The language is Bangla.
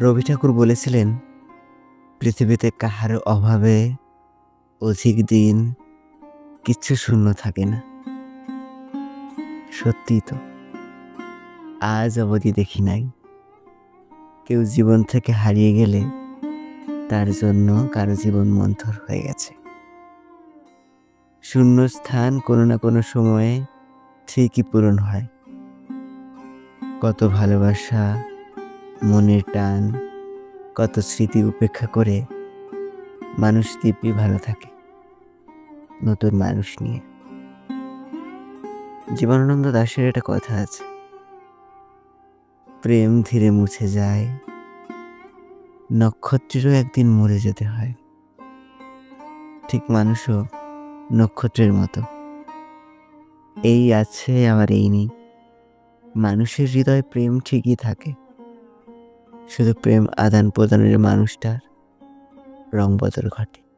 রবি ঠাকুর বলেছিলেন, পৃথিবীতে কাহার অভাবে অধিক দিন কিচ্ছু শূন্য থাকে না। সত্যি তো, আজ অবধি দেখি নাই। কেউ জীবন থেকে হারিয়ে গেলে তার জন্য কারও জীবন মন্থর হয়ে গেছে। শূন্য স্থান কোনো না কোনো সময়ে ঠিকই পূরণ হয়। কত ভালোবাসা মনের টান, কত স্মৃতি উপেক্ষা করে মানুষ দিব্যি ভালো থাকে, নতুন মানুষ নিয়ে। জীবনানন্দ দাশের একটা কথা আছে। প্রেম ধীরে মুছে যায়, নক্ষত্রেরও একদিন মরে যেতে হয়। ঠিক মানুষও নক্ষত্রের মতো। এই আছে আবার এই নেই। মানুষের হৃদয় প্রেম ঠিকই থাকে। শুধু প্রেম আদান প্রদানের মানুষটার রং বদল ঘটে।